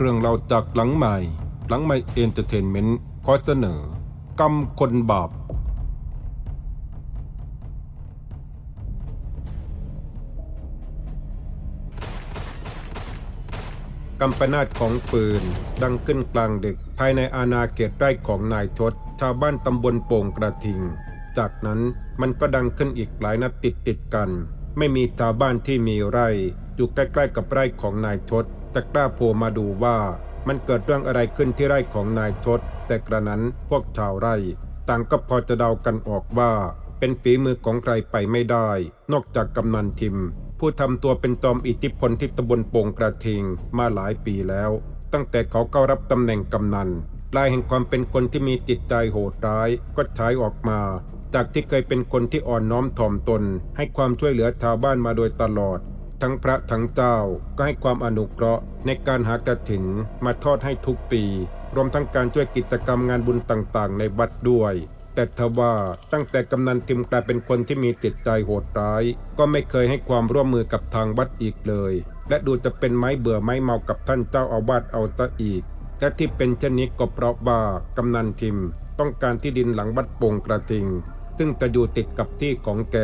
เรื่องเราจากหลังใหม่ หลังใหม่เอนเตอร์เทนเมนต์ขอเสนอกำคนบาป กำปนาตของปืน ดังขึ้นกลางดึกภายในอาณาเขตไร่ของนายทศ ชาวบ้านตำบลโป่งกระทิง จากนั้นมันก็ดังขึ้นอีกหลายนัดติดติดกัน ไม่มีชาวบ้านที่มีไร่อยู่ใกล้ๆกับไร่ของนายทศ จะกล้าโผล่มาดูว่ามันเกิดเรื่องอะไรขึ้นที่ไร่ของนายทศแต่กระนั้นพวกชาวไร่ ต่างก็พอจะเดากันออกว่า เป็นฝีมือของใครไปไม่ได้ นอกจากกำนันทิม ผู้ทำตัวเป็นจอมอิทธิพลที่ตำบลโป่งกระทิงมาหลายปีแล้ว ตั้งแต่เขาเข้ารับตำแหน่งกำนันลายแห่งความเป็นคนที่มีจิตใจโหดร้ายก็ฉายออกมา จากที่เคยเป็นคนที่อ่อนน้อมถ่อมตน ให้ความช่วยเหลือชาวบ้านมาโดยตลอด ทั้งพระทั้งเจ้าก็ให้ความอนุเคราะห์ในการหากระถินมาทอดให้ทุกปี รวมทั้งการช่วยกิจกรรมงานบุญต่างๆ ในวัดด้วย แต่ทว่าตั้งแต่กำนันทิมกลายเป็นคนที่มีจิตใจโหดร้าย ก็ไม่เคยให้ความร่วมมือกับทางวัดอีกเลย และดูจะเป็นไม้เบื่อไม้เมากับท่านเจ้าอาวาสเอาซะอีก และที่เป็นเช่นนี้ก็เพราะว่ากำนันทิม ต้องการที่ดินหลังวัดโป่งกระทิง ซึ่งจะอยู่ติดกับที่ของแก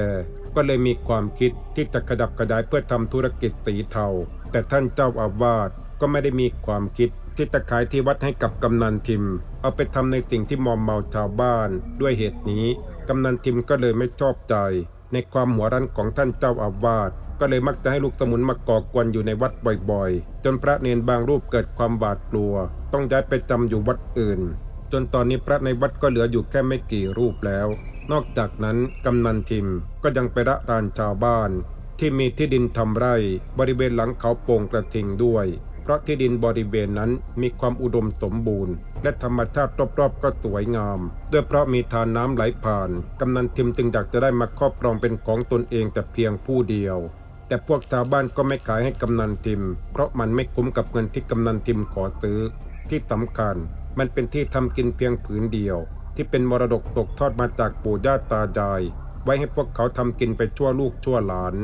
ก็เลยมีความคิดที่จะขยับขยายเพื่อทำธุรกิจสีเทา แต่ท่านเจ้าอาวาสก็ไม่ได้มีความคิดที่จะขายที่วัดให้กับกำนันทิม เอาไปทำในสิ่งที่มอมเมาชาวบ้าน ด้วยเหตุนี้กำนันทิมก็เลยไม่ชอบใจ ในความหัวรั้นของท่านเจ้าอาวาสก็เลยมักจะให้ลูกสมุนมาก่อกวนอยู่ในวัดบ่อยๆ จนพระเนนบางรูปเกิดความบาดกลัว ต้องย้ายไปจำอยู่วัดอื่น จนตอนนี้พระในวัดก็เหลืออยู่แค่ไม่กี่รูปแล้ว นอกจากนั้นกำนันทิมก็ยังไประรานชาวบ้าน ที่มีที่ดินทำไร่บริเวณหลังเขาโป่งกระทิงด้วย เพราะที่ดินบริเวณนั้นมีความอุดมสมบูรณ์ และธรรมชาติรอบๆก็สวยงาม ด้วยเพราะมีทานน้ำไหลผ่าน กำนันทิมจึงอยากจะได้มาครอบครองเป็นของตนเองแต่เพียงผู้เดียวแต่พวกชาวบ้านก็ไม่ขายให้กำนันทิม เพราะมันไม่คุ้มกับเงินที่กำนันทิมขอซื้อ ที่สำคัญ มันเป็นที่ทำกินเพียงผืนเดียว ที่เป็นมรดกตกทอดมาจากปู่ย่าตายาย ไว้ให้พวกเขาทำกินไปชั่วลูกชั่วหลาน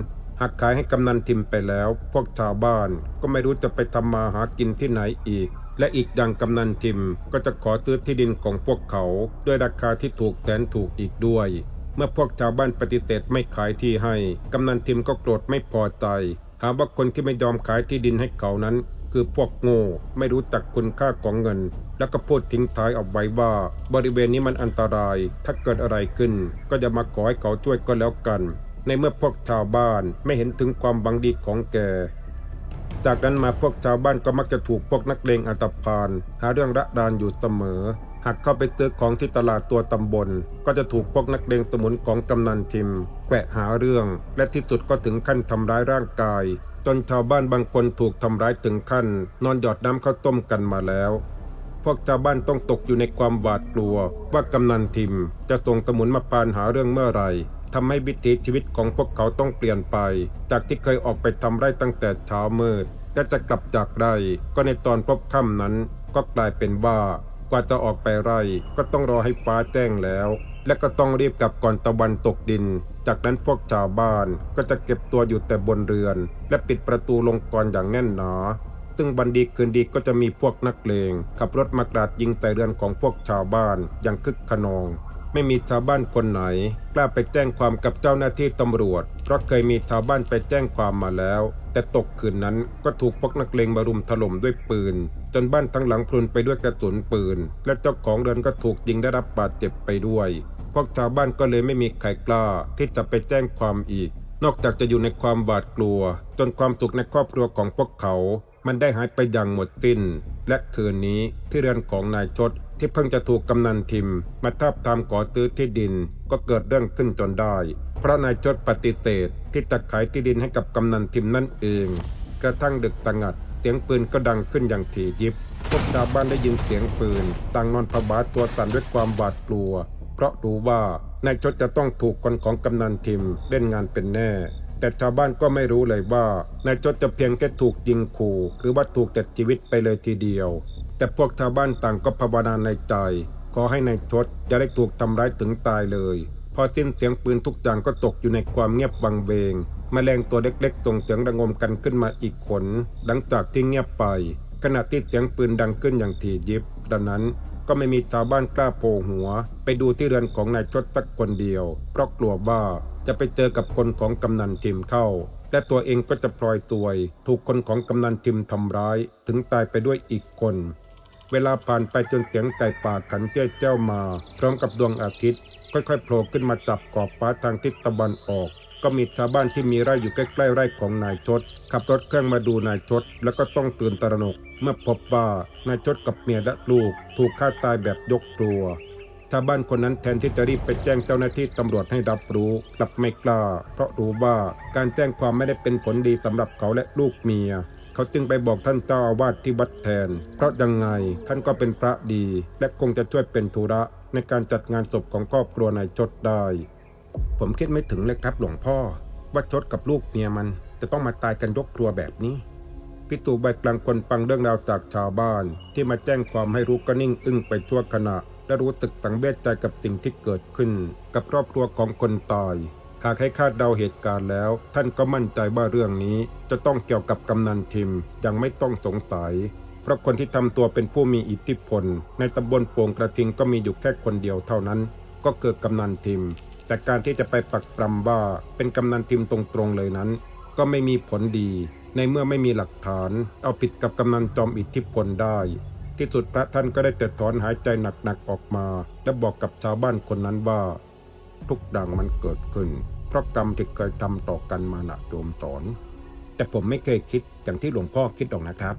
หากขายให้กำนันทิมไปแล้ว พวกชาวบ้านก็ไม่รู้จะไปทำมาหากินที่ไหนอีกและอีกอย่างกำนันทิมก็จะขอซื้อที่ดินของพวกเขา ด้วยราคาที่ถูกแสนถูกอีกด้วย เมื่อพวกชาวบ้านปฏิเสธไม่ขายที่ให้ กำนันทิมก็โกรธไม่พอใจ หาว่าคนที่ไม่ยอมขายที่ดินให้เขานั้น คือพวกโง่ไม่รู้จักคุณค่าของเงิน แล้วก็พูดทิ้งท้ายเอาไว้ว่า บริเวณนี้มันอันตราย ถ้าเกิดอะไรขึ้น ก็จะมาขอให้เขาช่วยก็แล้วกัน ในเมื่อพวกชาวบ้านไม่เห็นถึงความบังดีของแกจากนั้นมาพวกชาวบ้านก็มักจะถูกพวกนักเลงอันตพานหาเรื่องระดานอยู่เสมอ หากเข้าไปซื้อของที่ตลาดตัวตำบล ก็จะถูกพวกนักเลงสมุนของกำนันทิมแกะหาเรื่อง และที่สุดก็ถึงขั้นทำร้ายร่างกาย จนชาวบ้านบางคนถูกทำร้ายถึงขั้น นอนหยอดน้ำข้าวต้มกันมาแล้ว พวกชาวบ้านต้องตกอยู่ในความหวาดกลัว ว่ากำนันทิม จะส่งสมุนมาปานหาเรื่องเมื่อไหร่ทำให้วิถีชีวิตของพวกเขาต้องเปลี่ยนไป จากที่เคยออกไปทำไร่ตั้งแต่เช้ามืดและจะกลับจากไร่ก็ในตอนพบค่ำนั้น ก็กลายเป็นว่ากว่าจะออกไปไร่ก็ต้องรอให้ฟ้าแจ้งแล้ว และก็ต้องรีบกลับก่อนตะวันตกดิน จากนั้นพวกชาวบ้านก็จะเก็บตัวอยู่แต่บนเรือน และปิดประตูลงกรอย่างแน่นหนาซึ่งบันดีคืนดีก็จะมีพวกนักเลงขับรถมากราดยิงใส่เรือนของพวกชาวบ้านอย่างคึกขนอง ไม่มีชาวบ้านคนไหน กล้าไปแจ้งความกับเจ้าหน้าที่ตำรวจ เพราะเคยมีชาวบ้านไปแจ้งความมาแล้ว แต่ตกคืนนั้นก็ถูกพวกนักเลงมารุมถล่มด้วยปืน จนบ้านทั้งหลังพรุนไปด้วยกระสุนปืน และเจ้าของเรือนก็ถูกยิงได้รับบาดเจ็บไปด้วย พวกชาวบ้านก็เลยไม่มีใครกล้าที่จะไปแจ้งความอีก นอกจากจะอยู่ในความหวาดกลัว จนความสุขในครอบครัวของพวกเขา มันได้หายไปอย่างหมดสิ้น และคืนนี้ที่เรือนของนายชด ที่เพิ่งจะถูกกำนันทิม มาทาบทามขอซื้อที่ดินก็เกิดเรื่องขึ้นจนได้ เพราะนายชดปฏิเสธที่จะขายที่ดินให้กับกำนันทิมนั่นเอง กระทั่งดึกสงัด เสียงปืนก็ดังขึ้นอย่างถี่ยิบพวกชาวบ้านได้ยินเสียงปืน ต่างนอนผวาตัวสั่นด้วยความหวาดกลัว เพราะรู้ว่านายชดจะต้องถูกคนของกำนันทิมเล่นงานเป็นแน่แต่ชาวบ้านก็ไม่รู้เลยว่านายจดจะเพียงแค่ถูกยิงขู่ หรือว่าถูกตัดชีวิตไปเลยทีเดียว แต่พวกชาวบ้านต่างก็ภาวนาในใจ ขอให้นายชดจะได้ถูกทำร้ายถึงตายเลย พอสิ้นเสียงปืนทุกอย่างก็ตกอยู่ในความเงียบวังเวงมแมลงตัวเล็กๆส่งเสียงระงมกันขึ้นมาอีกขน หลังจากที่เงียบไป ขณะที่เสียงปืนดังขึ้นอย่างถี่ยิบ ดังนั้นก็ไม่มีชาวบ้านกล้าโผล่หัว ไปดูที่เรือนของนายชดสักคนเดียว เพราะกลัวว่าจะไปเจอกับคนของกำนันทิมเข้าแต่ตัวเองก็จะพลอยตวย ถูกคนของกำนันทิมทำร้าย ถึงตายไปด้วยอีกคน เวลาผ่านไปจนเสียงไก่ป่าขันเจ้ยเจ้ามา พร้อมกับดวงอาทิตย์ ค่อยๆโผล่ขึ้นมาจับขอบฟ้าทางทิศตะวันออก ก็มีชาวบ้านที่มีไร่อยู่ใกล้ๆไร่ของนายชด ขับรถเครื่องมาดูนายชด แล้วก็ต้องตื่นตระหนก เมื่อพบว่านายชดกับเมียและลูก ถูกฆ่าตายแบบยกครัวชาวบ้านคนนั้นแทนที่จะรีบไปแจ้งเจ้าหน้าที่ตำรวจให้รับรู้กลับไม่กล้า เพราะรู้ว่าการแจ้งความไม่ได้เป็นผลดีสำหรับเขาและลูกเมีย เขาจึงไปบอกท่านเจ้าอาวาสที่วัดแทน เพราะยังไงท่านก็เป็นพระดี และคงจะช่วยเป็นธุระในการจัดงานศพของครอบครัวนายชดได้ ผมคิดไม่ถึงเลยครับหลวงพ่อ ว่าชดกับลูกเมียมัน จะต้องมาตายกันยกครัวแบบนี้พิตูใบกลางคนฟังเรื่องราวจากชาวบ้าน ที่มาแจ้งความให้รู้ก็นิ่งอึ้งไปชั่วขณะ และรู้สึกสังเวชใจกับสิ่งที่เกิดขึ้น กับครอบครัวของคนตาย หากให้คาดเดาเหตุการณ์แล้ว ท่านก็มั่นใจว่าเรื่องนี้จะต้องเกี่ยวกับกำนันทิมยังไม่ต้องสงสัย เพราะคนที่ทำตัวเป็นผู้มีอิทธิพล ในตำบลโป่งกระทิงก็มีอยู่แค่คนเดียวเท่านั้น ก็เกิดกำนันทิม แต่การที่จะไปปักปรำว่าเป็นกำนันทิมตรงๆเลยนั้น ก็ไม่มีผลดี ในเมื่อไม่มีหลักฐาน เอาผิดกับกำนันจอมอิทธิพลได้ ที่สุดพระท่านก็ได้แต่ถอนหายใจหนักๆออกมา และบอกกับชาวบ้านคนนั้นว่า ทุกดังมันเกิดขึ้น เพราะกรรมที่เคยทำต่อกันมาหนะโยมสอน แต่ผมไม่เคยคิดอย่างที่หลวงพ่อคิดหรอกนะครับ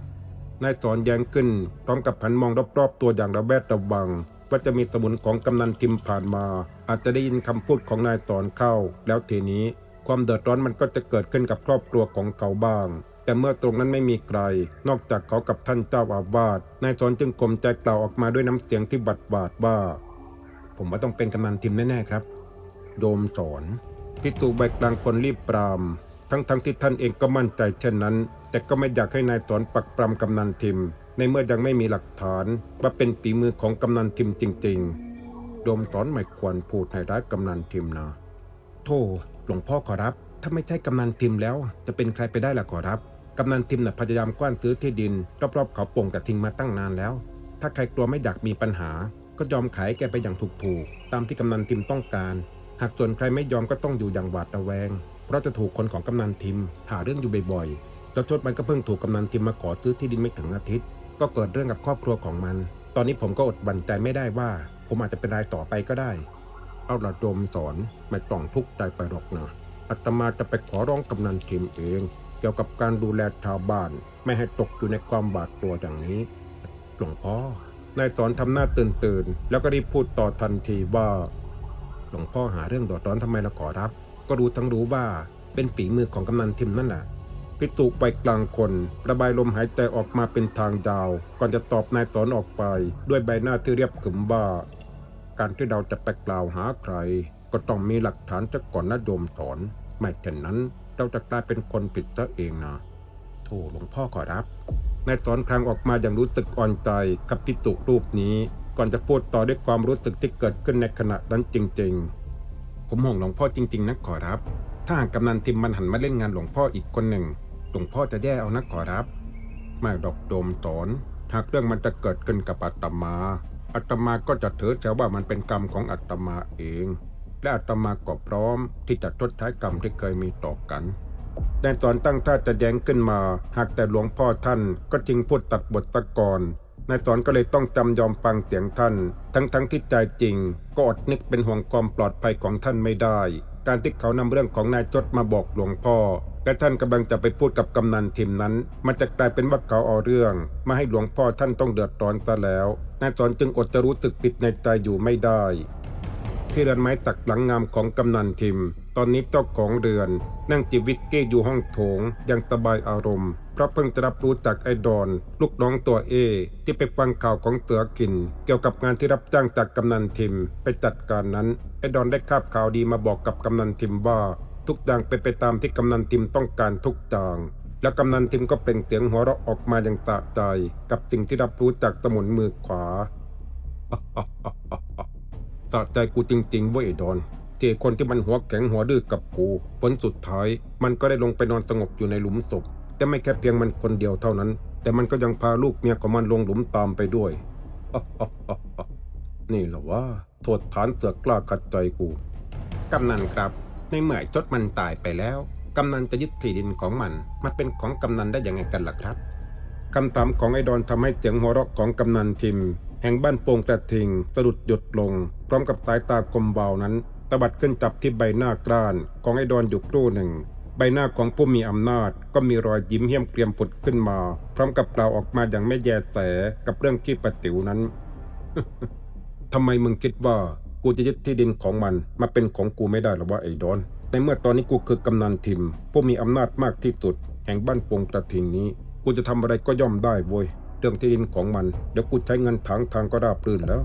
นายสอนแย้งขึ้นพร้อมกับหันมองรอบๆตัวอย่างระแวดระวัง ว่าจะมีสมุนของกำนันทิมผ่านมา อาจจะได้ยินคำพูดของนายสอนเข้า แล้วทีนี้ความเดือดร้อนมันก็จะเกิดขึ้นกับครอบครัวของเขาบ้าง แต่เมื่อตรงนั้นไม่มีใคร นอกจากเขากับท่านเจ้าอาวาสนายสอนจึงกลมใจกล่าวออกมาด้วยน้ำเสียงที่บัดบาดว่า ผมว่าต้องเป็นกำนันทิมแน่ๆครับ โยมสอนพิสูจใบกลางคนรีบปราม ทั้งๆทที่ท่านเองก็มั่นใจเช่นนั้น แต่ก็ไม่อยากให้นายสอนปักปรำกำนันทิม ในเมื่อยังไม่มีหลักฐาน ว่าเป็นฝีมือของกำนันทิมจริงๆโยมสอนไม่ควรพูดให้ร้ายกำนันทิมนะโธ่หลวงพ่อขอรับ ถ้าไม่ใช่กำนันทิมแล้ว จะเป็นใครไปได้ล่ะขอรับกำนันทิมน่ะพยายามกว้านซื้อที่ดินรอบๆเขาโป่งกระทิงมาตั้งนานแล้ว ถ้าใครกลัวไม่อยากมีปัญหา ก็ยอมขายแกไปอย่างถูกๆตามที่กำนันทิมต้องการ หากส่วนใครไม่ยอมก็ต้องอยู่อย่างหวาดระแวง เพราะจะถูกคนของกำนันทิม หาเรื่องอยู่บ่อยๆแล้วชดมันก็เพิ่งถูกกำนันทิมมาขอซื้อที่ดินไม่ถึงอาทิตย์ ก็เกิดเรื่องกับครอบครัวของมัน ตอนนี้ผมก็อดบั่นใจไม่ได้ว่า ผมอาจจะเป็นรายต่อไปก็ได้ เอาละโดมสอนไม่ต้องทุกข์ใจไปหรอกนะอาตมาจะไปขอร้องกำนันทิมเอง เกี่ยวกับการดูแลชาวบ้าน ไม่ให้ตกอยู่ในความบาดกลัวอย่างนี้หลวงพ่อนายสอนทำหน้าตื่นตื่นๆแล้วก็รีบพูดต่อทันทีว่า หลวงพ่อหาเรื่องดอดร้อนทำไมละขอรับ ก็รู้ทั้งรู้ว่าเป็นฝีมือของกำนันทิมนั่นแหละพิตุไปกลางคนระบายลมหายใจออกมาเป็นทางยาว ก่อนจะตอบนายสอนออกไป ด้วยใบหน้าที่เรียบขึมว่า การที่เราจะไปกล่าวหาใคร ก็ต้องมีหลักฐานจากก่อนนะโยมสอน ไม่เช่นนั้นเราจะกลายเป็นคนผิดซะเองนะโธ่หลวงพ่อขอรับนายสอนครางออกมาอย่างรู้สึกอ่อนใจกับพิตุรูปนี้ ก่อนจะพูดต่อด้วยความรู้สึกที่เกิดขึ้นในขณะนั้นจริง ๆ ผมห่วงหลวงพ่อจริง ๆนะขอรับ ถ้าหากกำนันทิมมันหันมาเล่นงานหลวงพ่ออีกคนหนึ่ง หลวงพ่อจะแย่เอานะขอรับ ไม่ดอกโดมสอนหากเรื่องมันจะเกิดขึ้นกับอาตมา อาตมาก็จะถือเสียว่ามันเป็นกรรมของอาตมาเอง และอาตมาก็พร้อมที่จะชดใช้กรรมที่เคยมีต่อกันนายสอนตั้งท่าจะแย้งขึ้นมา หากแต่หลวงพ่อท่านก็จริงพูดตัดบทตะกอน นายสอนก็เลยต้องจำยอมฟังเสียงท่าน ทั้งๆที่ใจจริง ก็อดนึกเป็นห่วงความปลอดภัยของท่านไม่ได้ การที่เขานำเรื่องของนายจดมาบอกหลวงพ่อและท่านกำลังจะไปพูดกับกำนันทิมนั้น มันจะกลายเป็นว่าเขาเอาเรื่อง มาให้หลวงพ่อท่านต้องเดือดร้อนซะแล้วนายสอนจึงอดจะรู้สึกผิดในใจอยู่ไม่ได้ ที่เรือนไม้ตักหลังงามของกำนันทิม ตอนนี้เจ้าของเรือน นั่งจิบวิสกี้อยู่ห้องโถงอย่างสบายอารมณ์เพราะเพิ่งจะรับรู้จากไอ้ดอน ลูกน้องตัวเอ ที่ไปฟังข่าวของเสือกิน เกี่ยวกับงานที่รับจ้างจากกำนันทิม ไปจัดการนั้น ไอ้ดอนได้คาบข่าวดีมาบอกกับกำนันทิมว่า ทุกอย่างเป็นไปตามที่กำนันทิมต้องการทุกอย่างแล้วกำนันทิมก็เปล่งเสียงหัวเราะออกมาอย่างสะใจ กับสิ่งที่รับรู้จากสมุนมือขวา สะใจกูจริงๆเว้ยไอ้ดอนเจคนที่มันหัวแข็งหัวดื้อกับกูผลสุดท้าย มันก็ได้ลงไปนอนสงบอยู่ในหลุมศพแต่ไม่แค่เพียงมันคนเดียวเท่านั้น แต่มันก็ยังพาลูกเมียของมันลงหลุมตามไปด้วยนี่เหรอวะโทษฐานเสือกกล้าขัดใจกู กำนันครับ ในเมื่อไอ้จดมันตายไปแล้ว กำนันจะยึดที่ดินของมันมาเป็นของกำนันได้ยังไงกันล่ะครับ คำถามของไอ้ดอนทำให้เสียงหัวเราะของกำนันทิม แห่งบ้านโป่งกระทิงสะดุดหยุดลง พร้อมกับสายตากลมเบานั้นตบัดขึ้นจับที่ใบหน้ากร้านของไอ้ดอนอยู่ครู่หนึ่ง ใบหน้าของผู้มีอำนาจ ก็มีรอยยิ้มเหี้ยมเกรียมผุดขึ้นมา พร้อมกับกล่าวออกมาอย่างไม่แยแสกับเรื่องขี้ประติ๋วนั้นทำไมมึงคิดว่ากูจะยึดที่ดินของมันมาเป็นของกูไม่ได้หรอวะไอ้ดอนในเมื่อตอนนี้กูคือกำนันทิม ผู้มีอำนาจมากที่สุด แห่งบ้านโปงกระทิงนี้ กูจะทำอะไรก็ย่อมได้เว้ย เรื่องที่ดินของมัน เดี๋ยวกูใช้เงินถางทางก็ราบรื่นแล้ว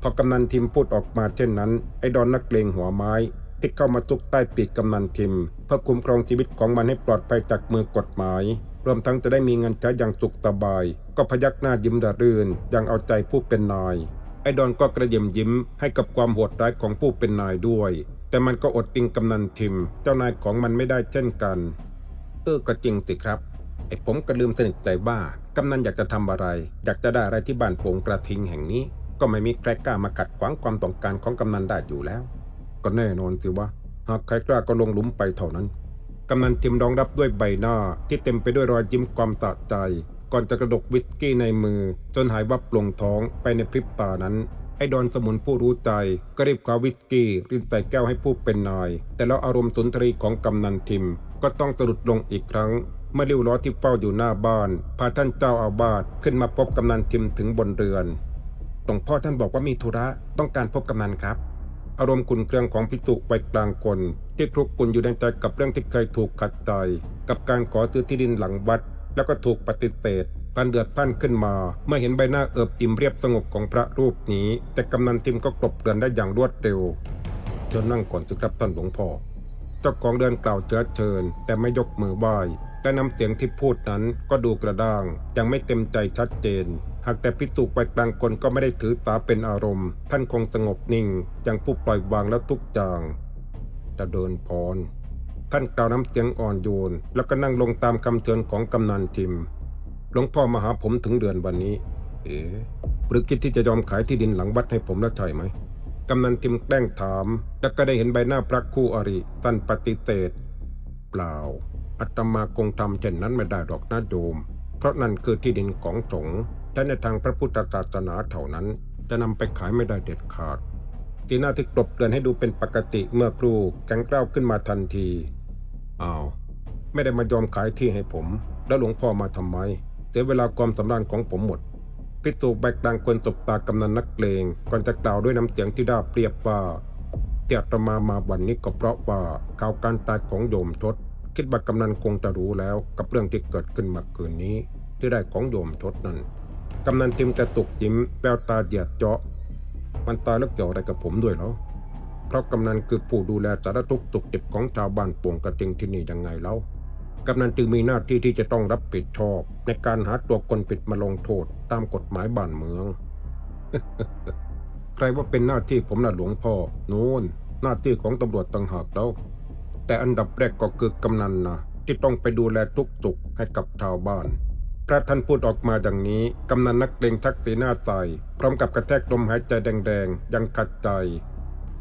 พอกำนันทิมพูดออกมาเช่นนั้น ไอ้ดอนนักเลงหัวไม้ที่เข้ามาจุกใต้ปีกกำนันทิม เพื่อคุ้มครองชีวิตของมันให้ปลอดภัยจากมือกฎหมาย รวมทั้งจะได้มีเงินใช้อย่างสุขสบาย ก็พยักหน้ายิ้มระรื่นอย่างเอาใจผู้เป็นนาย ไอ้ดอนก็กระเยิมยิ้มให้กับความโหดร้ายของผู้เป็นนายด้วย แต่มันก็อดติงกำนันทิม เจ้านายของมันไม่ได้เช่นกัน เออก็จริงสิครับไอ้ผมก็ลืมสนิทใจว่า กำนันอยากจะทำอะไร อยากจะได้อะไรที่บ้านโป่งกระทิงแห่งนี้ ก็ไม่มีใครกล้ามาขัดขวางความต้องการของกำนันได้อยู่แล้ว ก็แน่นอนสิวะหากใครกล้าก็ลงหลุมไปเท่านั้นกำนันทิมรองรับด้วยใบหน้าที่เต็มไปด้วยรอยยิ้มความสะใจ ก่อนจะกระดกวิสกี้ในมือ จนหายวับลงท้องไปในพริบตานั้นไอ้ดอนสมุนผู้รู้ใจก็รีบคว้าวิสกี้รินใส่แก้วให้ผู้เป็นนาย แต่แล้วอารมณ์สุนทรีของกำนันทิม ก็ต้องสะดุดลงอีกครั้ง เมื่อริ้วล้อที่เฝ้าอยู่หน้าบ้าน พาท่านเจ้าอาวาสขึ้นมาพบกำนันทิมถึงบนเรือนหลวงพ่อท่านบอกว่ามีธุระต้องการพบกำนันครับ อารมณ์ขุนเคืองของพิจุไว้กลางคน ที่คลุกกลุ่นอยู่ในใจกับเรื่องที่เคยถูกขัดใจกับการขอซื้อที่ดินหลังวัด แล้วก็ถูกปฏิเสธพันเดือดพันขึ้นมา เมื่อเห็นใบหน้าเอิบอิ่มเรียบสงบของพระรูปนี้ แต่กำนันทิมก็กลบเกลื่อนได้อย่างรวดเร็วเชิญนั่งก่อนสิครับท่านหลวงพ่อเจ้าของเรือนกล่าวเชื้อเชิญ แต่ไม่ยกมือไหว้ และน้ำเสียงที่พูดนั้นก็ดูกระด้าง ยังไม่เต็มใจชัดเจน หากแต่พิจุไปกลางคนก็ไม่ได้ถือสาเป็นอารมณ์ ท่านคงสงบนิ่งย่างผู้ปล่อยวางแล้วทุกอย่างจะเดินพรท่านกล่าวน้ำเสียงอ่อนโยน แล้วก็นั่งลงตามคำเชิญของกำนันทิม หลวงพ่อมาหาผมถึงเดือนวันนี้ เอ๋หรือคิดที่จะยอมขายที่ดินหลังวัดให้ผมแล้วใช่ไหมกำนันทิมแกล้งถาม แล้วก็ได้เห็นใบหน้าพระคู่อริท่านปฏิเสธเปล่า อัตมาคงทำเช่นนั้นไม่ได้หรอกนะโยม เพราะนั่นคือที่ดินของสงฆ์และในทางพระพุทธศาสนาเท่านั้น จะนำไปขายไม่ได้เด็ดขาดสีหน้าที่กลบเกลื่อนให้ดูเป็นปกติเมื่อครูแข็งกร้าวขึ้นมาทันทีอ้าวไม่ได้มายอมขายที่ให้ผม แล้วหลวงพ่อมาทำไม เสียเวลาความสำราญของผมหมดพิสูจแบกดังคนจบตากำนันนักเลงก่อนจะกล่าวด้วยน้ำเสียงที่ราบเรียบว่าที่อาตมามาวันนี้ก็เพราะว่าข่าวการตายของโยมทศ คิดว่ากำนันคงจะรู้แล้วกับเรื่องที่เกิดขึ้นเมื่อคืนนี้ที่ได้ของโยมทศนั้นกำนันทิมจะตกยิ้มแววตาเหยียดเจาะ มันตายแล้วเกี่ยวอะไรกับผมด้วยเหรอเพราะกำนันคือผู้ดูแลสารทุกข์สุขดิบของชาวบ้านป่งกระติงที่นี่ยังไงแล้วกำนันจึงมีหน้าที่ที่จะต้องรับผิดชอบ ในการหาตัวคนผิดมาลงโทษตามกฎหมายบ้านเมือง ใครว่าเป็นหน้าที่ผมนะหลวงพ่อโนูนหน้าที่ของตำรวจต่างหากแล้ว แต่อันดับแรกก็คือกำนันนะที่ต้องไปดูแลทุกสุขให้กับชาวบ้าน พระท่านพูดออกมาดังนี้ กำนันนักเลงทักสีหน้าใจ พร้อมกับกระแทกลมหายใจแดงๆ ยังขัดใจ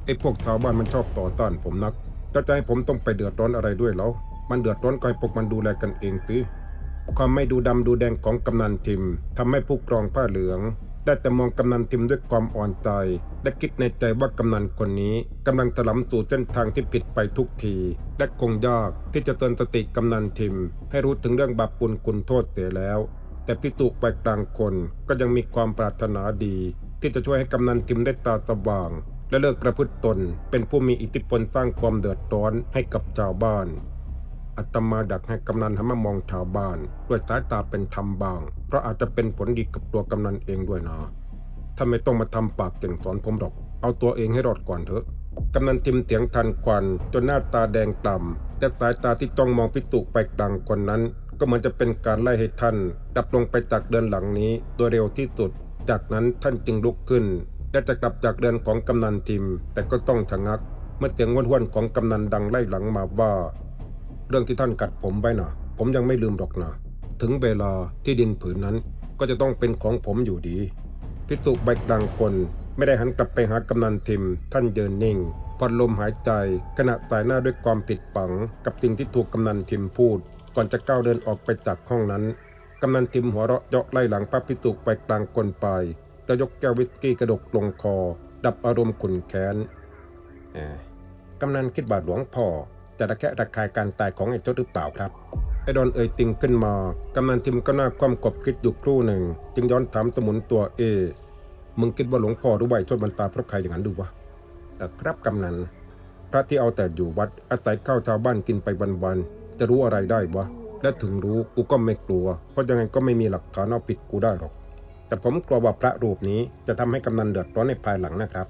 ไอ้พวกชาวบ้านมันชอบต่อต้านผมนักจะจะให้ผมต้องไปเดือดร้อนอะไรด้วยแล้วมันเดือดร้อนก็ให้พวกมันดูแลกันเองสิความไม่ดูดำดูแดงของกำนันทิมทำให้ผู้กรองผ้าเหลือง ได้แต่มองกำนันทิมด้วยความอ่อนใจ และคิดในใจว่ากำนันคนนี้กำลังถลำสู่เส้นทางที่ผิดไปทุกที และคงยากที่จะเตือนสติกำนันทิม ให้รู้ถึงเรื่องบาปปุลคุณโทษเสียแล้ว แต่พิจุไปกลางคนก็ยังมีความปรารถนาดี ที่จะช่วยให้กำนันทิมได้ตาสว่างและเลิกประพฤติตนเป็นผู้มีอิทธิพลสร้างความเดือดร้อนให้กับชาวบ้าน อาตมาดักให้กำนันหันมามองชาวบ้าน ด้วยสายตาเป็นธรรมบาง เพราะอาจจะเป็นผลดีกับตัวกำนันเองด้วยนะถ้าไม่ต้องมาทำปากเก่งสอนผมหรอก เอาตัวเองให้รอดก่อนเถอะกำนันทิมเถียงทันควัน จนหน้าตาแดงต่ำแต่สายตาที่ต้องมองพิจุไปดังคนนั้น ก็เหมือนจะเป็นการไล่ให้ท่านกลับลงไปจากเดือนหลังนี้โดยเร็วที่สุด จากนั้นท่านจึงลุกขึ้นและจะกลับจากเรือนของกำนันทิม แต่ก็ต้องชะงัก เมื่อเสียงห้วนๆของกำนันดังไล่หลังมาว่า เรื่องที่ท่านกัดผมไว้นะผมยังไม่ลืมหรอกนะถึงเวลาที่ดินผืนนั้นก็จะต้องเป็นของผมอยู่ดี พิสุใบกลางคนไม่ได้หันกลับไปหากำนันทิม ท่านเยินนิ่งผ่อนลมหายใจขณะสายหน้าด้วยความผิดปัง กับสิ่งที่ถูกกำนันทิมพูด ก่อนจะก้าวเดินออกไปจากห้องนั้นกำนันทิมหัวเราะเยาะไล่หลังพระพิสุใบกลางคนไปแล้วยกแก้ววิสกี้กระดกลงคอ ดับอารมณ์ขุนแค้นกำนันคิดบาทหลวงพ่อ จะระแคะระคายการตายของไอ้เจ้าหรือเปล่าครับไอ้ดอนเอ่ยติงขึ้นมากำนันทิมก็น่าความกบคิดอยู่ครู่หนึ่ง จึงย้อนถามสมุนตัวเอ มึงคิดว่าหลวงพ่อรู้ใบชดมันตาเพราะใครอย่างนั้นดูวะครับกำนัน พระที่เอาแต่อยู่วัดอาศัยข้าวชาวบ้านกินไปวันๆ จะรู้อะไรได้วะ และถึงรู้กูก็ไม่กลัว เพราะยังไงก็ไม่มีหลักฐานเอาผิดกูได้หรอก แต่ผมกลัวว่าพระรูปนี้จะทำให้กำนันเดือดร้อนในภายหลังนะครับ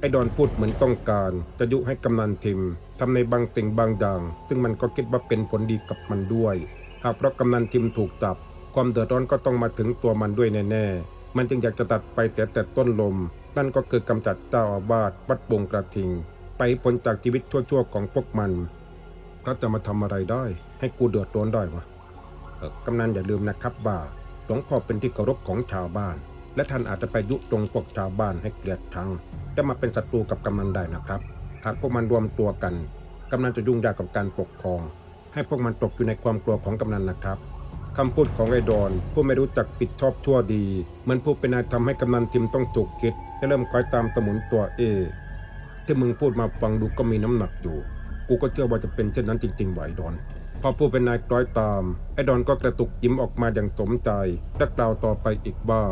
ไอ้ดอนพูดเหมือนต้องการ จะยุให้กำนันทิมทำในบางสิ่งบางอย่าง ซึ่งมันก็คิดว่าเป็นผลดีกับมันด้วย หากเพราะกำนันทิมถูกจับ ความเดือดร้อนก็ต้องมาถึงตัวมันด้วยแน่ๆ มันจึงอยากจะตัดไปแต่แต่ต้นลม นั่นก็คือกำจัดเจ้าอาวาสวัดปงกระทิง ไปพ้นจากชีวิตชั่วๆของพวกมันพระจะมาทำอะไรได้ ให้กูเดือดร้อนได้วะกำนันอย่าลืมนะครับว่าหลวงพ่อเป็นที่เคารพของชาวบ้าน และท่านอาจจะไปยุตรงพวกชาวบ้านให้เกลียดชังจะมาเป็นศัตรูกับกำนันได้นะครับ หากพวกมันรวมตัวกันกำนันจะยุ่งยากกับการปกครอง ให้พวกมันตกอยู่ในความกลัวของกำนันนะครับคำพูดของไอ้ดอน ผู้ไม่รู้จักปิดชอบชั่วดีเหมือนผู้เป็นนายทำให้กำนันทิมต้องจุกคิดและเริ่มคอยตามสมุนตัวเอ ที่มึงพูดมาฟังดูก็มีน้ำหนักอยู่ กูก็เชื่อว่าจะเป็นเช่นนั้นจริงๆไหวะไอ้ดอน พอผู้เป็นนายคล้อยตาม ไอ้ดอนก็กระตุกยิ้มออกมาอย่างสมใจและกล่าวต่อไปอีกว่า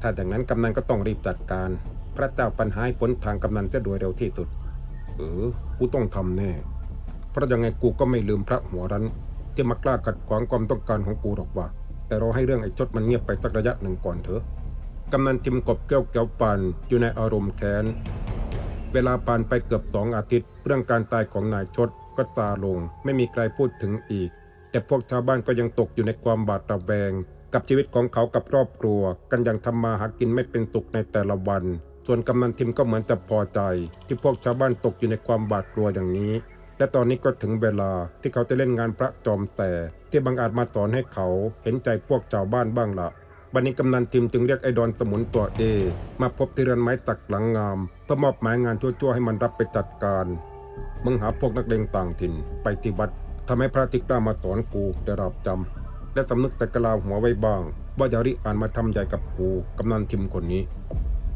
ถ้าอย่างนั้นกำนันก็ต้องรีบจัดการ พระเจ้าปัญหาพ้นทางกำนันจะโดยเร็วที่สุด เออ กูต้องทำแน่ เพราะยังไงกูก็ไม่ลืมพระหัวรั้น ที่มากล้าขัดขวางความต้องการของกูหรอกว่า แต่เราให้เรื่องไอ้ชดมันเงียบไปสักระยะหนึ่งก่อนเถอะ กำนันทิมกบแก้วแก้วปานอยู่ในอารมณ์แค้น เวลาผ่านไปเกือบสองอาทิตย์ เรื่องการตายของนายชดก็ซาลง ไม่มีใครพูดถึงอีก แต่พวกชาวบ้านก็ยังตกอยู่ในความบาดระแวง กับชีวิตของเขากับครอบครัว กันอย่างทำมาหากินไม่เป็นสุขในแต่ละวัน ส่วนกำนันทิมก็เหมือนจะพอใจ ที่พวกชาวบ้านตกอยู่ในความบาดกลัวอย่างนี้ และตอนนี้ก็ถึงเวลาที่เขาจะเล่นงานพระจอมแต่ ที่บางอาจมาสอนให้เขาเห็นใจพวกชาวบ้านบ้างละวันนี้กำนันทิมจึงเรียกไอ้ดอนสมุนตัวเอมาพบที่เรือนไม้ตักหลังงามเพื่อมอบหมายงานชั่วๆให้มันรับไปจัดการมึงหาพวกนักเลงต่างถิ่นไปที่วัดทำให้พระที่กล้ามาสอนกูได้รับจำ และสำนึกแต่กะลาหัวไว้บ้าง ว่าอย่าริอ่านมาทำใหญ่กับกูกำนันทิมคนนี้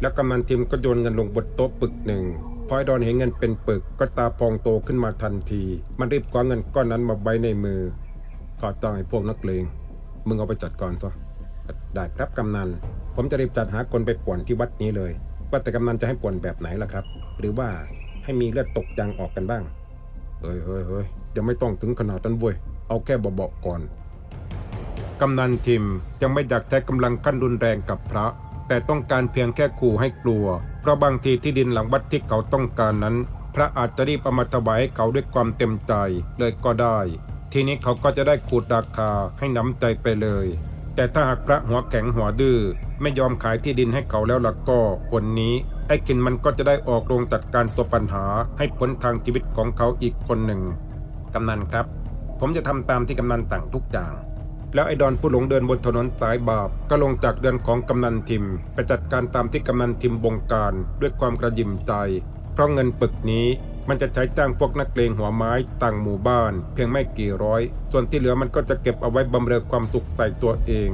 แล้วกำนันทิมก็โยนเงินลงบนโต๊ะปึกหนึ่งพอไอ้ดอนเห็นเงินเป็นปึกก็ตาพองโตขึ้นมาทันที มันรีบคว้าเงินก้อนนั้นมาไว้ในมือข้าจ้างให้พวกนักเลงมึงเอาไปจัดการซะได้ครับกำนัน ผมจะรีบจัดหาคนไปป่วนที่วัดนี้เลย ว่าแต่กำนันจะให้ป่วนแบบไหนล่ะครับ หรือว่าให้มีเลือดตกยางออกกันบ้างเฮ้ยเฮ้ยเฮ้ยยังไม่ต้องถึงขนาดนั้นเว้ยเอาแค่เบาๆก่อน กำนันทิมยังไม่อยากใช้กำลังขั้นรุนแรงกับพระ แต่ต้องการเพียงแค่ขู่ให้กลัว เพราะบางทีที่ดินหลังวัดที่เขาต้องการนั้น พระอาจจะรีบเอามาถวายให้เขาด้วยความเต็มใจเลยก็ได้ ทีนี้เขาก็จะได้ขูดราคาให้น้ำใจไปเลย แต่ถ้าหากพระหัวแข็งหัวดื้อไม่ยอมขายที่ดินให้เขาแล้วล่ะก็คนนี้ไอ้กินมันก็จะได้ออกโรงจัดการตัวปัญหาให้พ้นทางชีวิตของเขาอีกคนหนึ่งกำนันครับ ผมจะทำตามที่กำนันสั่งทุกอย่าง แล้วไอ้ดอนผู้หลงเดินบนถนนสายบาป ก็ลงจากเดินของกำนันทิม ไปจัดการตามที่กำนันทิมบงการด้วยความกระยิมใจ เพราะเงินปึกนี้มันจะใช้จ้างพวกนักเลงหัวไม้ต่างหมู่บ้าน เพียงไม่กี่ร้อย ส่วนที่เหลือมันก็จะเก็บเอาไว้บำเรอความสุขใส่ตัวเอง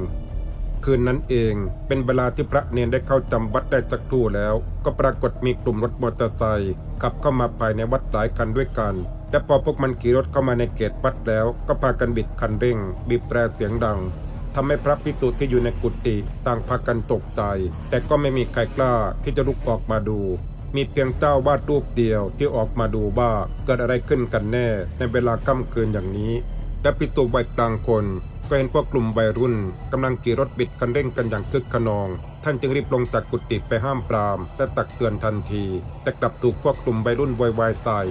คืนนั้นเองเป็นเวลาที่พระเนนได้เข้าจำวัดได้สักครู่แล้ว ก็ปรากฏมีกลุ่มรถมอเตอร์ไซค์ขับเข้ามาภายในวัดหลายคันด้วยกัน และพอพวกมันขี่รถเข้ามาในเขตวัดแล้ว ก็พากันบิดคันเร่ง บีบแตรเสียงดังทำให้พระพิสุที่อยู่ในกุฏิต่างพากันตกใจแต่ก็ไม่มีใครกล้าที่จะลุกออกมาดู มีเพียงเจ้าวาดรูปเดียวที่ออกมาดูว่าเกิดอะไรขึ้นกันแน่ในเวลาค่ำคืนอย่างนี้และพิสุวัยกลางคนก็เห็นพวกกลุ่มวัยรุ่นกำลังขี่รถบิดคันเร่งกันอย่างคึกขนอง ท่านจึงรีบลงจากกุฏิไปห้ามปรามและตักเตือนทันที แต่กลับถูกพวกกลุ่มวัยรุ่นวายวายใส่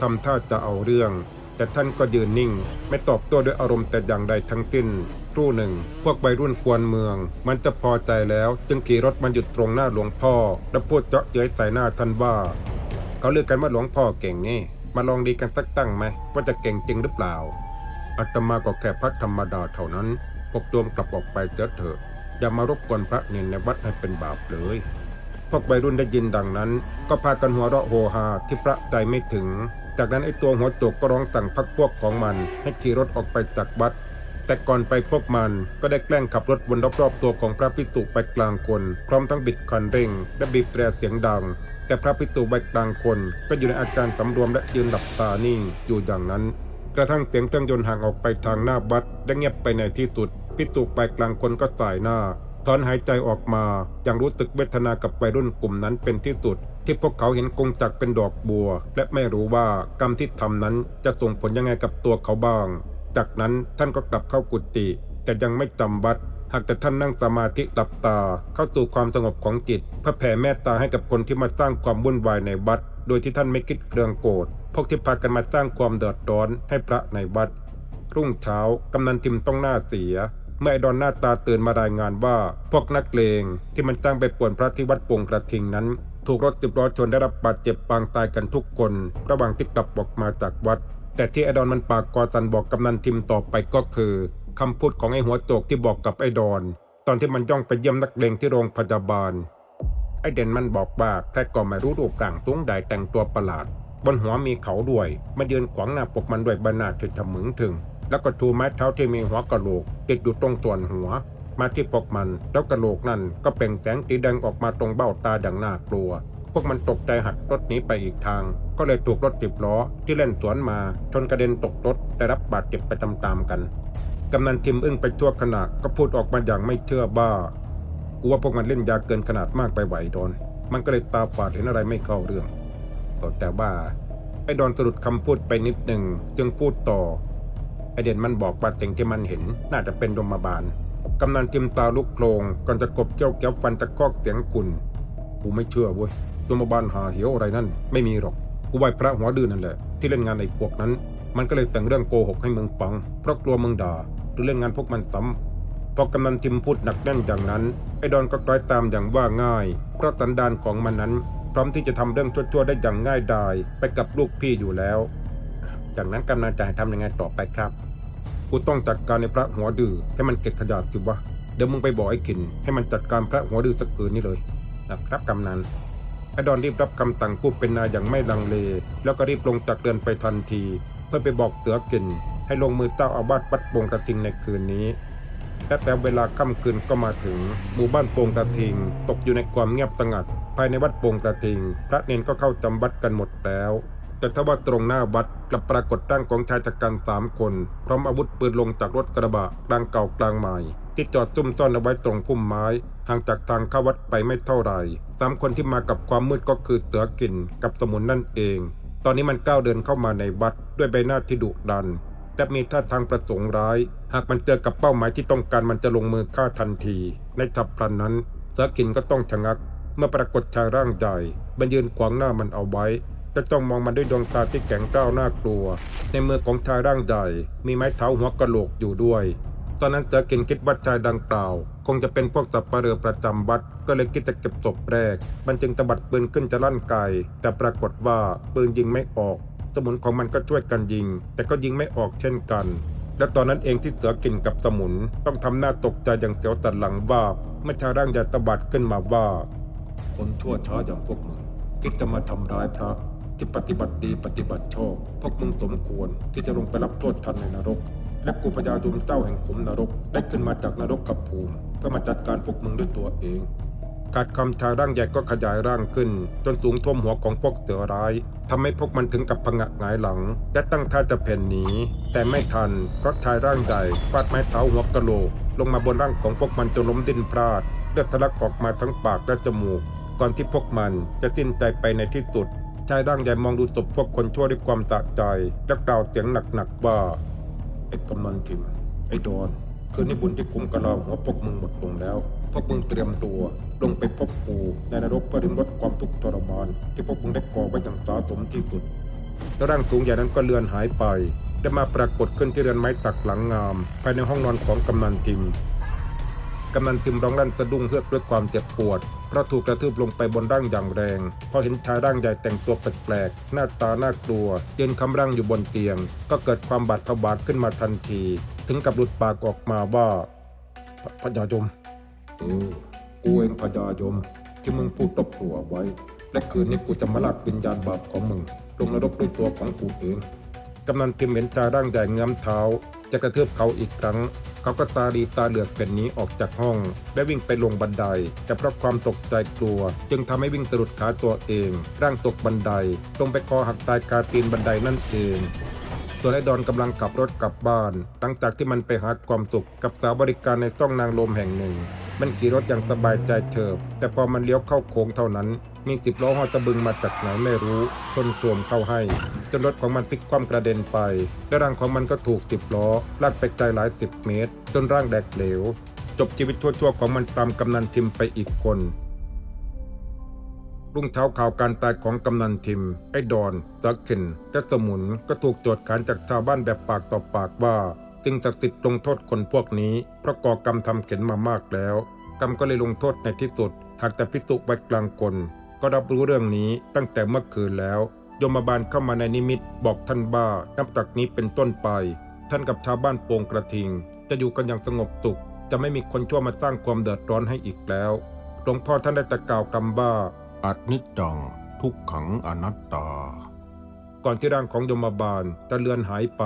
ทำท่าจะเอาเรื่อง แต่ท่านก็ยืนนิ่ง ไม่ตอบโต้ด้วยอารมณ์แต่อย่างใดทั้งสิ้นครู่หนึ่ง พวกวัยรุ่นกวนเมือง มันจะพอใจแล้ว จึงขี่รถมาหยุดตรงหน้าหลวงพ่อ และพูดเจาะเย้ยใส่หน้าท่านว่า เขาเลือกกันว่าหลวงพ่อเก่งนี่มาลองดีกันสักตั้งไหมว่าจะเก่งจริงหรือเปล่าอาตมาก็แค่พักธรรมดาเท่านั้นพวกโยมกลับออกไปเถอะเถอะอย่ามารบกวนพระเนนในวัดให้เป็นบาปเลย พวกวัยรุ่นได้ยินดังนั้น ก็พากันหัวเราะโฮฮาที่พระใจไม่ถึง จากนั้นไอ้ตัวหัวโจกก็ร้องสั่งพักพวกของมัน ให้ขี่รถออกไปจากวัด แต่ก่อนไปพวกมันก็ได้แกล้งขับรถวนรอบๆตัวของพระพิสุไปกลางคน พร้อมทั้งบิดคันเร่ง และบีบแตรเสียงดัง แต่พระพิสุใบกลางคน ก็อยู่ในอาการสำรวมและยืนหลับตานิ่งอยู่อย่างนั้น กระทั่งเสียงเครื่องยนต์ห่างออกไปทางหน้าวัดได้เงียบไปในที่สุดพิสุใบกลางคนก็สายหน้าถอนหายใจออกมาอย่างรู้สึกเวทนากับวัยรุ่นกลุ่มนั้นเป็นที่สุด ที่พวกเขาเห็นกงจักเป็นดอกบัว และไม่รู้ว่ากรรมที่ทำนั้นจะส่งผลยังไงกับตัวเขาบ้าง จากนั้นท่านก็กลับเข้ากุฏิแต่ยังไม่จำวัดหากแต่ท่านนั่งสมาธิหลับตาเข้าสู่ความสงบของจิตเพื่อแผ่เมตตาให้กับคนที่มาสร้างความวุ่นวายในวัด โดยที่ท่านไม่คิดเกรืองโกรธพวกที่พากันมาสร้างความเดือดร้อนให้พระในวัด รุ่งเช้ากำนันทิมต้องหน้าเสีย เมื่อไอดอนหน้าตาตื่นมารายงานว่า พวกนักเลงที่มันจ้างไปป่วนพระที่วัดปงกระทิงนั้น ถูกรถสิบล้อชนได้รับบาดเจ็บปางตายกันทุกคน ระหว่างที่กลับออกมาจากวัด แต่ที่ไอดอนมันปากกอสันบอกกำนันทิมต่อไปก็คือคำพูดของไอหัวโจกที่บอกกับไอดอน ตอนที่มันย่องไปเยี่ยมนักเลงที่โรงพยาบาล ไอเด่นมันบอกว่าแค่ก็ไม่รู้รูปร่างสูงใดแต่งตัวประหลาด บนหัวมีเขาด้วยมายืนขวางหน้าปกมันด้วยใบหน้าที่ทะมึงถึง แล้วก็ชูไม้เท้าที่มีหัวกระโหลกติดอยู่ตรงส่วนหัว มาที่พวกมัน แล้วกระโหลกนั่นก็เปล่งแสงสีแดงออกมาตรงเบ้าตาอย่างน่ากลัว พวกมันตกใจหักรถหนีไปอีกทาง ก็เลยถูกรถสิบล้อที่เล่นสวนมาชนกระเด็นตกรถได้รับบาดเจ็บไปตามๆกันกำนันทิมอึ้งไปทั่วขณะก็พูดออกมาอย่างไม่เชื่อบ้ากูว่าพวกมันเล่นยาเกินขนาดมากไปไหวดอน มันก็เลยตาฝาดเห็นอะไรไม่เข้าเรื่องแต่ว่าไอ้ดอนสะดุดคำพูดไปนิดหนึ่งจึงพูดต่อไอเด่นมันบอกว่าสิ่งที่มันเห็นน่าจะเป็นโรงพยาบาล กำนันทิมตาลุกโคลงก่อนจะกบเจ้าแก้วฟันตะคอกเสียงกุนกูไม่เชื่อเว้ยโรงพยาบาลหาเหวอะไรนั่น ไม่มีหรอก กูไหวพระหัวดื้อนั่นแหละ ที่เล่นงานไอ้พวกนั้น มันก็เลยแต่งเรื่องโกหกให้มึงฟัง เพราะกลัวมึงด่าหรือเล่นงานพวกมันซ้ำพอกำนันทิมพูดหนักแน่นอย่างนั้น ไอ้ดอนก็คล้อยตามอย่างว่าง่าย เพราะสันดานของมันนั้น พร้อมที่จะทำเรื่องชั่วๆได้อย่างง่ายดายไปกับลูกพี่อยู่แล้ว จากนั้นกำนันจะทำยังไงต่อไปครับ กูต้องจัดการในพระหัวดื้อให้มันเก็บขยะสิวะเดี๋ยวมึงไปบอกไอ้ขินให้มันจัดการพระหัวดื้อสักคืนนี้เลยนะครับกำนันไอ้ดอนรีบรับคำสั่งพูดเป็นนายอย่างไม่ลังเล แล้วก็รีบลงจากเรือนไปทันที เพื่อไปบอกเสือกินให้ลงมือเจ้าอาวาสวัดโป่งกระทิงในคืนนี้และแต่เวลาค่ำคืนก็มาถึง หมู่บ้านโป่งกระทิง ตกอยู่ในความเงียบสงัด ภายในวัดโป่งกระทิง พระเนนก็เข้าจำวัดกันหมดแล้ว แต่ทว่าตรงหน้าวัดกลับปรากฏร่างของชายจักกันสามคน พร้อมอาวุธปืนลงจากรถกระบะกลางเก่ากลางใหม่ ที่จอดซุ่มซ่อนเอาไว้ตรงพุ่มไม้ ห่างจากทางเข้าวัดไปไม่เท่าไหร่สามคนที่มากับความมืดก็คือเสือกินกับสมุนนั่นเอง ตอนนี้มันก้าวเดินเข้ามาในวัดด้วยใบหน้าที่ดุดันแต่มีท่าทางประสงค์ร้าย หากมันเจอกับเป้าหมายที่ต้องการมันจะลงมือฆ่าทันที ในฉับพลันนั้นเสือกินก็ต้องชะงัก เมื่อปรากฏชายร่างใหญ่บันยืนขวางหน้ามันเอาไว้ จะจ้องมองมันด้วยดวงตาที่แข็งกร้าวน่ากลัว ในมือของชายร่างใหญ่มีไม้เท้าหัวกะโหลกอยู่ด้วย ตอนนั้นเสือกินคิดว่าชายดังกล่าว คงจะเป็นพวกสับปะเรือประจำวัด ก็เลยคิดจะเก็บศพแรก มันจึงตะบัดปืนขึ้นจะลั่นไกแต่ปรากฏว่าปืนยิงไม่ออก สมุนของมันก็ช่วยกันยิง แต่ก็ยิงไม่ออกเช่นกันและตอนนั้นเองที่เสือกินกับสมุน ต้องทำหน้าตกใจอย่างเสียวสันหลังว่าเมื่อชายร่างใหญ่ตะบัดขึ้นมาว่า คนชั่วช้าอย่างพวกมึงคิดจะมาทำร้ายพระ ที่ปฏิบัติดีปฏิบัติชอบพวกมึงสมควรที่จะลงไปรับโทษทันในนรก และกูพญาดุมเจ้าแห่งขุมนรก ได้ขึ้นมาจากนรกกับภูมิเพื่อมาจัดการพวกมึงด้วยตัวเองขาดคำชาร่างใหญ่ก็ขยายร่างขึ้น จนสูงท่วมหัวของพวกเสือร้ายทำให้พวกมันถึงกับผงะหงายหลัง และตั้งท่าจะเพ่นหนีแต่ไม่ทันเพราะชายร่างใหญ่ฟาดไม้เท้าหัวกะโหลก ลงมาบนร่างของพวกมันจนล้มดิ้นพลาดเลือดทะลักออกมาทั้งปากและจมูก ก่อนที่พวกมันจะสิ้นใจไปในที่สุด ชายร่างใหญ่มองดูศพพวกคนชั่วด้วยความสะใจและกล่าวเสียงหนักๆว่าไอ้กำนันทิมไอ้ดอนคืนนี้บุญที่คุมกะลาหัวพวกมึงหมดลงแล้วพวกมึงเตรียมตัวลงไปพบกูในนรกเพื่อดึงลดความทุกข์ทรมาน ที่พวกมึงได้ก่อไว้อย่างสาสมที่สุดแล้วร่างสูงใหญ่นั้นก็เลือนหายไปได้มาปรากฏขึ้นที่เรือนไม้ตักหลังงาม ภายในห้องนอนของกำนันทิม กำนันทิมร้องลั่นสะดุ้งเฮือกด้วยความเจ็บปวด เพราะถูกกระทืบลงไปบนร่างอย่างแรง พอเห็นชายร่างใหญ่แต่งตัวแปลกๆ หน้าตาน่ากลัวยืนคำร่างอยู่บนเตียง ก็เกิดความบาดผวาขึ้นมาทันที ถึงกับหลุดปากออกมาว่าพพญายมเออกูเองพญายม ที่มึงพูดตบหัวไว้ และคืนนี้กูจะมาลากวิญญาณบาปของมึงลงนรกด้วยตัวของกูเองกำนันทิมเห็นชายร่างใหญ่เงื้อมเท้า จะกระทืบเขาอีกครั้ง เขาก็ตาดีตาเหลือกเป็นหนี้ออกจากห้อง และวิ่งไปลงบันได แต่เพราะความตกใจกลัว จึงทำให้วิ่งสะดุดขาตัวเอง ร่างตกบันไดตรงไปคอหักตายคาตีนบันไดนั่นเองส่วนไอ้ดอนกำลังขับรถกลับบ้าน หลังจากที่มันไปหาความสุขกับสาวบริการในซ่องนางลมแห่งหนึ่ง มันขี่รถอย่างสบายใจเฉิบ แต่พอมันเลี้ยวเข้าโค้งเท่านั้น มีสิบล้อหอตะบึงมาจากไหนไม่รู้ชนโครมเข้าให้ จนรถของมันพลิกคว่ำกระเด็นไปและร่างของมันก็ถูกสิบล้อลากไปไกลหลายสิบเมตร จนร่างแดกเหลว จบชีวิตชั่วๆของมันตามกำนันทิมไปอีกคนรุ่งเช้าข่าวการตายของกำนันทิม ไอ้ดอนซักเคนและสมุนก็ถูกโจทย์ขานจากชาวบ้านแบบปากต่อปากว่า สิ่งศักดิ์สิทธิ์ลงโทษคนพวกนี้ เพราะก่อกรรมทำเข็นมามากแล้ว กรรมก็เลยลงโทษในที่สุด หากแต่พิสุไว้กลางคนก็รับรู้เรื่องนี้ตั้งแต่เมื่อคืนแล้วยมบาลเข้ามาในนิมิตบอกท่านว่านับจากนี้เป็นต้นไป ท่านกับชาวบ้านโป่งกระทิง จะอยู่กันอย่างสงบสุข จะไม่มีคนชั่วมาสร้างความเดือดร้อนให้อีกแล้วหลวงพ่อท่านได้ตะกล่าวคำว่าอัดนิจจังทุกขังอนัตตา ก่อนที่ร่างของยมบาลจะเลือนหายไป